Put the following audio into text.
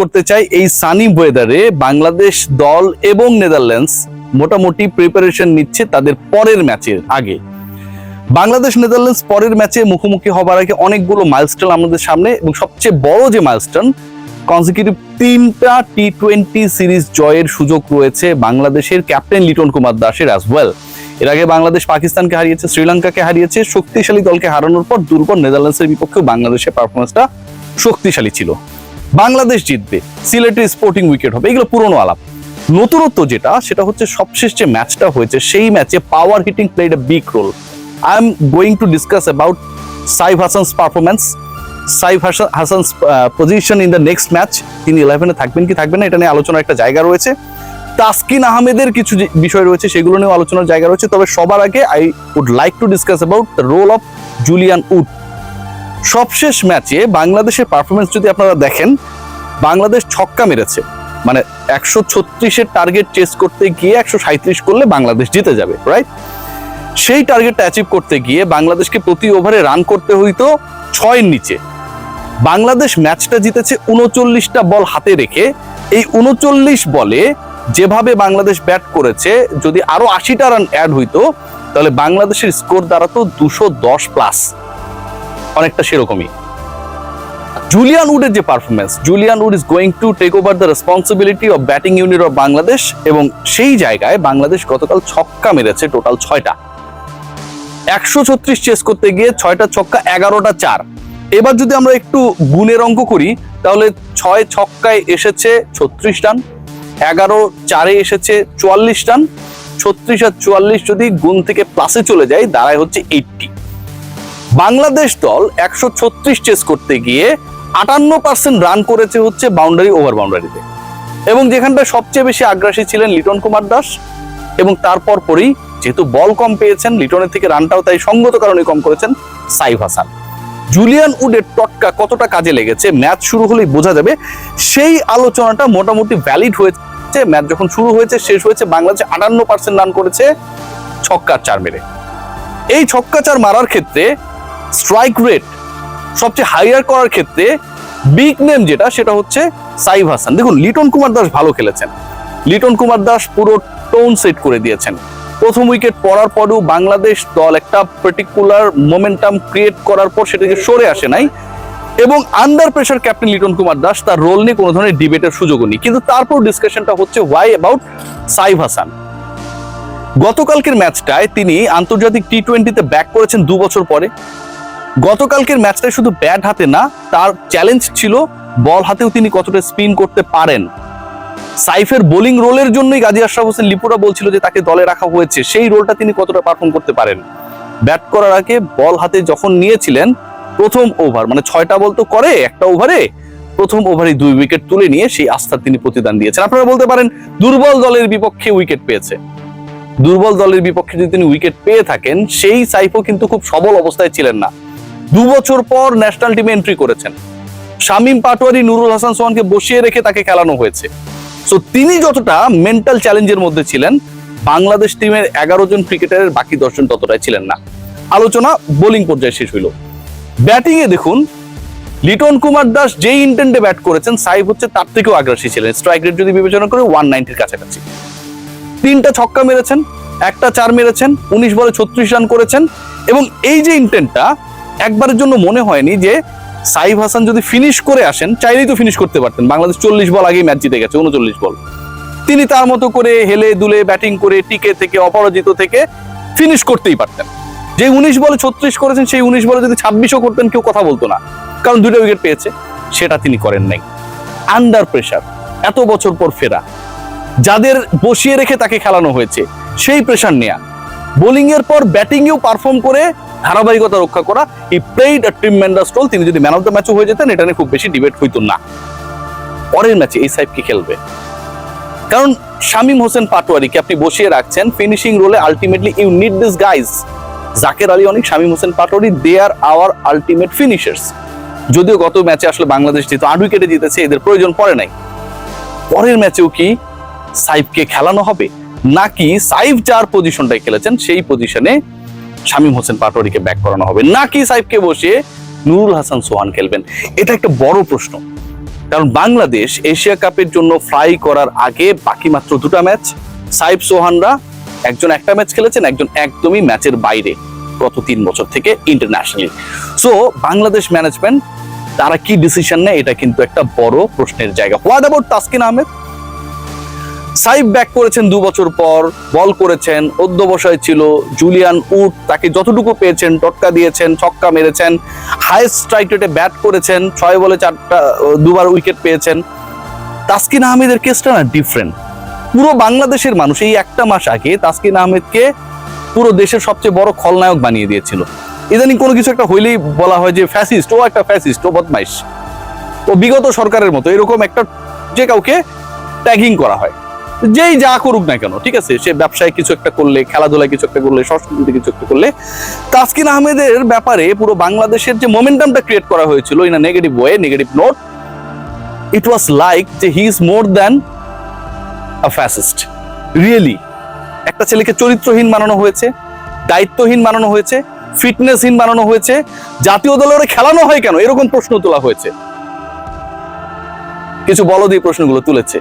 করতে চাই এই সানি ওয়েদারে বাংলাদেশ দল এবং নেদারল্যান্ডস মোটামুটি প্রিপারেশন নিচ্ছে তাদের পরের ম্যাচের আগে। বাংলাদেশ নেদারল্যান্ডস পরের ম্যাচে মুখোমুখি হবার আগে অনেকগুলো মাইলস্টোন আমাদের সামনে এবং সবচেয়ে বড় যে মাইলস্টোন কনজিকিউটিভ তিনটা টি টোয়েন্টি সিরিজ জয়ের সুযোগ রয়েছে বাংলাদেশের ক্যাপ্টেন লিটন কুমার দাসের অ্যাজ ওয়েল এর আগে বাংলাদেশ পাকিস্তানকে হারিয়েছে, শ্রীলঙ্কাকে হারিয়েছে, শক্তিশালী দলকে হারানোর পর দুর্বল নেদারল্যান্ডসের বিপক্ষেও বাংলাদেশের পারফরমেন্সটা শক্তিশালী ছিল। বাংলাদেশ জিতবে, সিলেটের স্পোর্টিং উইকেট হবে, এগুলো পুরনো আলাপ। নতুনত্ব যেটা, সেটা হচ্ছে সবশেষ যে ম্যাচটা হয়েছে, সেই ম্যাচে power hitting played a big role I am going to discuss about Saif Hasan's performance Saif Hasan's position in the next match তিনি ইলেভেনে থাকবেন কি থাকবেন না, এটা নিয়ে আলোচনার একটা জায়গা রয়েছে। তাসকিন আহমেদের কিছু বিষয় রয়েছে, সেগুলো নিয়েও আলোচনার জায়গা রয়েছে, তবে সবার আগে I would like to discuss about the role of Julian Wood সবশেষ ম্যাচে বাংলাদেশের পারফরমেন্স যদি আপনারা দেখেন, বাংলাদেশ ছক্কা মেরেছে। মানে একশো ছত্রিশের টার্গেট চেস করতে গিয়ে একশো সাঁত্রিশ করলে বাংলাদেশ জিতে যাবে রাইট সেই টার্গেটটা অ্যাচিভ করতে গিয়ে বাংলাদেশকে প্রতি ওভারে রান করতে হইতো ছয়ের নিচে। বাংলাদেশ ম্যাচটা জিতেছে উনচল্লিশটা বল হাতে রেখে। এই উনচল্লিশ বলে যেভাবে বাংলাদেশ ব্যাট করেছে, যদি আরও আশিটা রান অ্যাড হইতো, তাহলে বাংলাদেশের স্কোর দাঁড়াতো দুশো দশ প্লাস অনেকটা সেরকমই। জুলিয়ান উডের যে performance Julian Wood is going to take over the responsibility of batting unit of Bangladesh এবং সেই জায়গায় বাংলাদেশ গতকাল ছক্কা মেরেছে টোটাল ছয়টা। একশো ছত্রিশ চেস করতে গিয়ে ছয়টা ছক্কা, এগারোটা চার। এবার যদি আমরা একটু গুণের অঙ্ক করি, তাহলে ছয় ছক্কায় এসেছে ছত্রিশ রান, এগারো চারে এসেছে চুয়াল্লিশ রান, ছত্রিশ আর চুয়াল্লিশ যদি গুণ থেকে প্লাসে চলে যায়, দাঁড়ায় হচ্ছে এইটটি বাংলাদেশ দল একশো ছত্রিশ চেস করতে গিয়ে আটান্ন পার্সেন্ট রান করেছে হচ্ছে বাউন্ডারি ওভার বাউন্ডারিতে এবং যেখানটা সবচেয়ে বেশি আগ্রাসী ছিলেন লিটন কুমার দাস, এবং তারপর পরেই যেহেতু বল কম পেয়েছেন, লিটনের থেকে রানটাও তাই সঙ্গত কারণে কম করেছেন সাইফ হাসান। জুলিয়ান উডের টটকা কতটা কাজে লেগেছে, ম্যাচ শুরু হলেই বোঝা যাবে। সেই আলোচনাটা মোটামুটি ভ্যালিড হয়েছে, ম্যাচ যখন শুরু হয়েছে, শেষ হয়েছে, বাংলাদেশ আটান্ন পার্সেন্ট রান করেছে ছক্কার চার মেরে। এই ছক্কা চার মারার ক্ষেত্রে স্ট্রাইক রেট সবচেয়ে হাইয়ার করার ক্ষেত্রে বিগ নেম যেটা, সেটা হচ্ছে সাইফ হাসান। দেখুন, লিটন কুমার দাস ভালো খেলেছেন। লিটন কুমার দাস পুরো টোন সেট করে দিয়েছেন। প্রথম উইকেট পড়ার পরেও বাংলাদেশ দল একটা পার্টিকুলার মোমেন্টাম ক্রিয়েট করার পর সেটাকে সরে আসে নাই। এবং under pressure captain Liton Kumar Das তার রোল নিয়ে কোনো ধরনের ডিবেটের সুযোগও নেই। কিন্তু তারপর ডিসকাশনটা হচ্ছে ওয়াই অ্যাবাউট সাইফ হাসান? গতকালকের ম্যাচটায় তিনি আন্তর্জাতিক টি টোয়েন্টিতে ব্যাক করেছেন দু বছর পরে। গতকালকের ম্যাচটায় শুধু ব্যাট হাতে না, তার চ্যালেঞ্জ ছিল বল হাতেও তিনি কতটা স্পিন করতে পারেন। সাইফের বোলিং রোলের জন্যই গাজী আশরাফ হোসেন লিপুরা বলছিল যে তাকে দলে রাখা হয়েছে, সেই রোলটা তিনি কতটা পারফর্ম করতে পারেন। ব্যাট করার আগে বল হাতে যখন নিয়েছিলেন, প্রথম ওভার মানে ছয়টা বল তো করে, একটা ওভারে প্রথম ওভারে দুই উইকেট তুলে নিয়ে সেই আস্থার তিনি প্রতিদান দিয়েছেন। আপনারা বলতে পারেন, দুর্বল দলের বিপক্ষে উইকেট পেয়েছে। দুর্বল দলের বিপক্ষে যদি তিনি উইকেট পেয়ে থাকেন, সেই সাইফও কিন্তু খুব সবল অবস্থায় ছিলেন না। দু বছর পর ন্যাশনাল টিমে এন্ট্রি করেছেন। শামীম পাটোয়ারি, নুরুল হাসান সোহানকে বসিয়ে রেখে তাকে খেলানো হয়েছে। সো তিনি যতটা মেন্টাল চ্যালেঞ্জের মধ্যে ছিলেন, বাংলাদেশ টিমের এগারো জন ক্রিকেটারের বাকি দশজন ততটাই ছিলেন না। আলোচনা বোলিং পর্যায়ে শেষ হইল। ব্যাটিং এ দেখুন, লিটন কুমার দাস যেই ইন্টেন্টে ব্যাট করেছেন সাইব হচ্ছে তার থেকেও আগ্রাসী ছিলেন। স্ট্রাইক রেট যদি বিবেচনা করে ওয়ান নাইনটির কাছাকাছি। তিনটা ছক্কা মেরেছেন, একটা চার মেরেছেন, উনিশ বলে ছত্রিশ রান করেছেন এবং এই যে ইন্টেন্টটা একবারের জন্য মনে হয়নি যে সাইফ হাসান যদি ফিনিশ করে আসেন, চাইলেই তো ফিনিশ করতে পারতেন। বাংলাদেশ চল্লিশ বল আগেই ম্যাচ জিতে গেছে, উনচল্লিশ বল। তিনি তার মতো করে হেলে দুলে ব্যাটিং করে, টিকে থেকে, অপরাজিত থেকে ফিনিশ করতেই পারতেন। যে উনিশ বলে ছত্রিশ করেছেন, সেই উনিশ বলে যদি ছাব্বিশও করতেন, কেউ কথা বলতো না। কারণ দুটো উইকেট পেয়েছে, সেটা তিনি করেন নাই। আন্ডার প্রেশার এত বছর পর ফেরা। যাদের বসিয়ে রেখে তাকে খেলানো হয়েছে, সেই প্রেশার নেয়া। বোলিং এর পর ব্যাটিং এও পারফর্ম করে ধারাবাহিকতা রক্ষা করা এই প্লেড ট্রিমেন্ডাস রোল তিনি যদি ম্যান অফ দ্য ম্যাচও হয়ে যেতেন, এটা নিয়ে খুব বেশি ডিবেট হইতো না। পরের ম্যাচে এই সাহেব কি খেলবে? কারণ শামীম হোসেন পাটোয়ারিকে আপনি বসিয়ে রাখছেন finishing রোলে ultimately you need this guys Jaker Ali অনেক, Shamim Hossain Patwary they are our ultimate finishers যদিও গত ম্যাচে আসলে বাংলাদেশ যেহেতু আট উইকেটে জিতেছে, এদের প্রয়োজন পড়ে নাই। পরের ম্যাচেও কি সাইফকে খেলানো হবে? নাকি সাইফ যার পজিশনটায় খেলেছেন, সেই পজিশনে শামীম হোসেন পাটোয়ারিকে ব্যাক করানো হবে। নাকি সাইফকে বসিয়ে নুরুল হাসান সোহান খেলবেন? এটা একটা বড় প্রশ্ন। কারণ বাংলাদেশ এশিয়া কাপের জন্য ফ্লাই করার আগে বাকি মাত্র দুটো ম্যাচ সাইব সোহানরা একজন একটা ম্যাচ খেলেছেন, একজন একদমই ম্যাচের বাইরে গত তিন বছর থেকে ইন্টারন্যাশনালি সো বাংলাদেশ ম্যানেজমেন্ট তারা কি ডিসিশন নেয়, এটা কিন্তু একটা বড় প্রশ্নের জায়গা। What about Taskin Ahmed? Saif back করেছেন দু বছর পর, বল করেছেন, অধ্যবসায় ছিল, জুলিয়ান উড তাকে যতটুকু পেয়েছেন, টটকা দিয়েছেন, ছক্কা মেরেছেন হাইস্ট স্ট্রাইক রেটে ব্যাট করেছেন, ছয় বলে চারটা, দুবার উইকেট পেয়েছেন। তাসকিন আহমেদের কেসটা না ডিফারেন্ট পুরো বাংলাদেশের মানুষ, এই একটা মাস আগে তাসকিন আহমেদকে পুরো দেশের সবচেয়ে বড় খলনায়ক বানিয়ে দিয়েছিল। ইদানিং কোনো কিছু একটা হইলেই বলা হয় যে ফ্যাসিস্ট ও একটা ফ্যাসিস্ট ও বদমাইশ। ও বিগত সরকারের মতো এরকম একটা যে কাউকে ট্যাগিং করা হয়। যেই যা করুক না কেন, ঠিক আছে? সে ব্যবসায় কিছু একটা করলে খেলাধুলা কিছু একটা করলে, সংস্কৃতিতে কিছু একটা করলে, তাসকিন আহমেদের ব্যাপারে পুরো বাংলাদেশের যে মোমেন্টামটা ক্রিয়েট করা হয়েছিল in a negative way negative note it was like যে he is more than a fascist really একটা ছেলেকে চরিত্রহীন বানানো হয়েছে, দায়িত্বহীন বানানো হয়েছে ফিটনেসহীন বানানো হয়েছে, জাতীয় দলে ওরে খেলানো হয় কেন? এরকম প্রশ্ন তোলা হয়েছে। কিছু বলদ এই প্রশ্নগুলো তুলেছে।